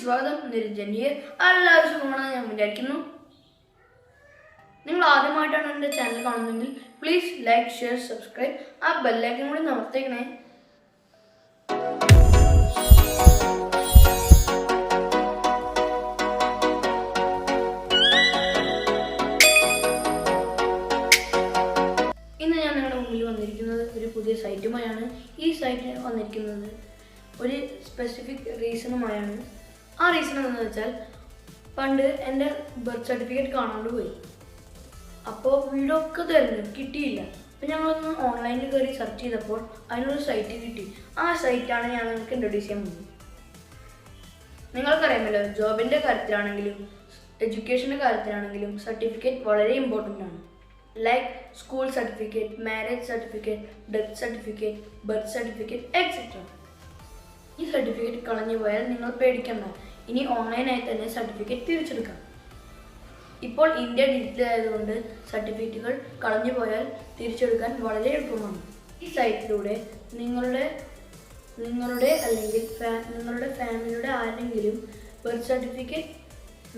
സ്വാഗതം. നിരഞ്ജനിയെ എല്ലാവരും സുഖമാണെന്ന് ഞാൻ വിചാരിക്കുന്നു. നിങ്ങൾ ആദ്യമായിട്ടാണ് എന്റെ ചാനൽ കാണുന്നതെങ്കിൽ പ്ലീസ് ലൈക്ക് ഷെയർ സബ്സ്ക്രൈബ് ആ ബെല്ലൈക്കൻ കൂടി നമർത്തേക്കണേ ഇന്ന് ഞാൻ നിങ്ങളുടെ മുന്നിൽ വന്നിരിക്കുന്നത് ഒരു പുതിയ സൈറ്റുമായാണ് ഈ സൈറ്റിൽ വന്നിരിക്കുന്നത് ഒരു സ്പെസിഫിക് റീസണുമായാണ് ആ റീസൺ എന്താണെന്ന് വെച്ചാൽ പണ്ട് എന്റെ ബർത്ത് സർട്ടിഫിക്കറ്റ് കാണാണ്ട് പോയി. അപ്പോൾ വീഡിയോ ഒക്കെ തരുന്നു കിട്ടിയില്ല. അപ്പോൾ ഞങ്ങളൊന്ന് ഓൺലൈനിൽ കയറി സെർച്ച് ചെയ്തപ്പോൾ അതിനൊരു സൈറ്റ് കിട്ടി. ആ സൈറ്റാണ് ഞാൻ നിങ്ങൾക്ക് ഇൻട്രൊഡ്യൂസ് ചെയ്യാൻ പോകുന്നത്. നിങ്ങൾക്കറിയാമല്ലോ ജോബിന്റെ കാര്യത്തിലാണെങ്കിലും എഡ്യൂക്കേഷന്റെ കാര്യത്തിലാണെങ്കിലും സർട്ടിഫിക്കറ്റ് വളരെ ഇമ്പോർട്ടന്റ് ആണ്. Like school certificate marriage certificate death certificate birth certificate etcetera ഈ സർട്ടിഫിക്കറ്റ് കളഞ്ഞു പോയാൽ നിങ്ങൾ പേടിക്കണ്ട. ഇനി ഓൺലൈനായി തന്നെ സർട്ടിഫിക്കറ്റ് തിരിച്ചെടുക്കാം. ഇപ്പോൾ ഇന്ത്യ ഡിജിറ്റൽ ആയതുകൊണ്ട് സർട്ടിഫിക്കറ്റുകൾ കളഞ്ഞു പോയാൽ തിരിച്ചെടുക്കാൻ വളരെ എളുപ്പമാണ്. ഈ സൈറ്റിലൂടെ നിങ്ങളുടെ നിങ്ങളുടെ അല്ലെങ്കിൽ നിങ്ങളുടെ ഫാമിലിയുടെ ആരെങ്കിലും birth certificate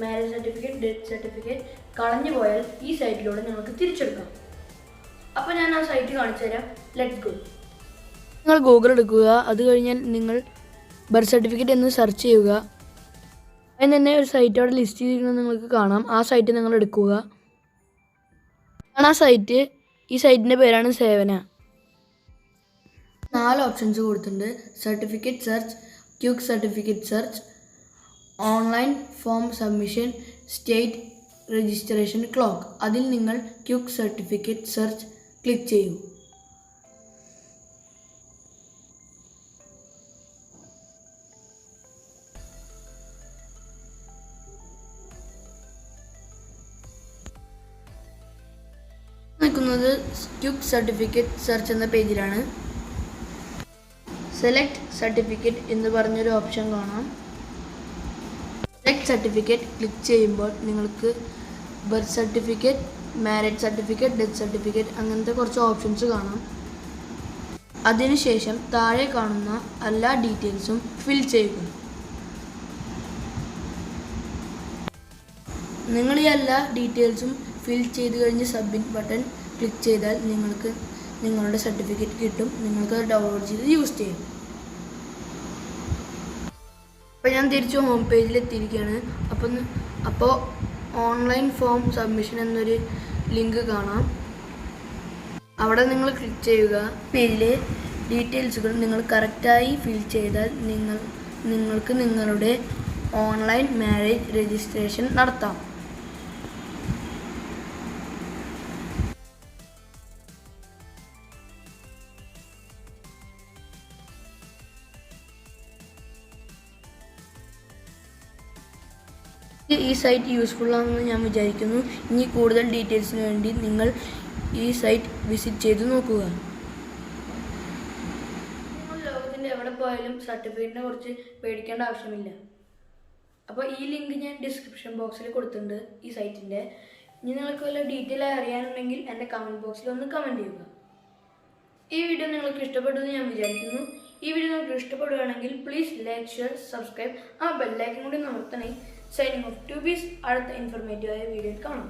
marriage certificate death certificate കളഞ്ഞു പോയാൽ ഈ സൈറ്റിലൂടെ നിങ്ങൾക്ക് തിരിച്ചെടുക്കാം. അപ്പോൾ ഞാൻ ആ സൈറ്റ് കാണിച്ചു തരാം. ലെറ്റ് ഗോ നിങ്ങൾ ഗൂഗിൾ എടുക്കുക. അത് കഴിഞ്ഞാൽ നിങ്ങൾ ബർത്ത് സർട്ടിഫിക്കറ്റ് എന്ന് സെർച്ച് ചെയ്യുക. അതിന് തന്നെ ഒരു സൈറ്റ് അവിടെ ലിസ്റ്റ് ചെയ്തിരിക്കുന്നത് നിങ്ങൾക്ക് കാണാം. ആ സൈറ്റ് നിങ്ങൾ എടുക്കുക. ആ സൈറ്റ് ഈ സൈറ്റിന്റെ പേരാണ് സേവന. നാല് ഓപ്ഷൻസ് കൊടുത്തിട്ടുണ്ട്. Certificate search quick certificate search online form submission state registration click അതിൽ നിങ്ങൾ ക്യൂക്ക് സർട്ടിഫിക്കറ്റ് സെർച്ച് ക്ലിക്ക് ചെയ്യൂ. നിൽക്കുന്നത് ക്യൂക്ക് സർട്ടിഫിക്കറ്റ് സെർച്ച് എന്ന പേജിലാണ്. സെലക്ട് സർട്ടിഫിക്കറ്റ് എന്ന് പറഞ്ഞൊരു ഓപ്ഷൻ കാണാം. സെലക്ട് സർട്ടിഫിക്കറ്റ് ക്ലിക്ക് ചെയ്യുമ്പോൾ നിങ്ങൾക്ക് birth certificate marriage certificate death certificate അങ്ങനത്തെ കുറച്ച് ഓപ്ഷൻസ് കാണാം. അതിനുശേഷം താഴെ കാണുന്ന എല്ലാ ഡീറ്റെയിൽസും ഫിൽ ചെയ്യുക. നിങ്ങൾ ഈ എല്ലാ ഡീറ്റെയിൽസും ഫിൽ ചെയ്ത് കഴിഞ്ഞ് സബ്മിറ്റ് ബട്ടൺ ക്ലിക്ക് ചെയ്താൽ നിങ്ങൾക്ക് നിങ്ങളുടെ സർട്ടിഫിക്കറ്റ് കിട്ടും. നിങ്ങൾക്ക് ഡൗൺലോഡ് ചെയ്ത് യൂസ് ചെയ്യും. അപ്പോൾ ഞാൻ തിരിച്ച് ഹോം പേജിൽ എത്തിയിരിക്കുകയാണ്. അപ്പം അപ്പോൾ ഓൺലൈൻ ഫോം സബ്മിഷൻ എന്നൊരു ലിങ്ക് കാണാം. അവിടെ നിങ്ങൾ ക്ലിക്ക് ചെയ്യുക. പേജിലെ ഡീറ്റെയിൽസുകൾ നിങ്ങൾ കറക്റ്റായി ഫിൽ ചെയ്താൽ നിങ്ങൾ നിങ്ങൾക്ക് നിങ്ങളുടെ ഓൺലൈൻ മാരേജ് രജിസ്ട്രേഷൻ നടത്താം. ഈ സൈറ്റ് യൂസ്ഫുൾ ആണെന്ന് ഞാൻ വിചാരിക്കുന്നു. ഇനി കൂടുതൽ ഡീറ്റെയിൽസിന് വേണ്ടി നിങ്ങൾ ഈ സൈറ്റ് വിസിറ്റ് ചെയ്ത് നോക്കുക. ലോകത്തിന്റെ എവിടെ പോയാലും സർട്ടിഫിക്കറ്റിനെ കുറിച്ച് പേടിക്കേണ്ട ആവശ്യമില്ല. അപ്പോൾ ഈ ലിങ്ക് ഞാൻ ഡിസ്ക്രിപ്ഷൻ ബോക്സിൽ കൊടുത്തിട്ടുണ്ട് ഈ സൈറ്റിന്റെ ഇനി നിങ്ങൾക്ക് വല്ല ഡീറ്റെയിൽ അറിയാനുണ്ടെങ്കിൽ എന്റെ കമന്റ് ബോക്സിൽ ഒന്ന് കമന്റ് ചെയ്യുക. ഈ വീഡിയോ നിങ്ങൾക്ക് ഇഷ്ടപ്പെട്ടു എന്ന് ഞാൻ വിചാരിക്കുന്നു. ഈ വീഡിയോ നിങ്ങൾക്ക് ഇഷ്ടപ്പെടുകയാണെങ്കിൽ പ്ലീസ് ലൈക്ക് ഷെയർ സബ്സ്ക്രൈബ് ആ ബെല്ലൈക്കൻ കൂടി നമർത്തണേ സൈനിങ് ഓഫ് ടു ബീസ് അടുത്ത ഇൻഫർമേറ്റീവായ വീഡിയോയിൽ കാണാം.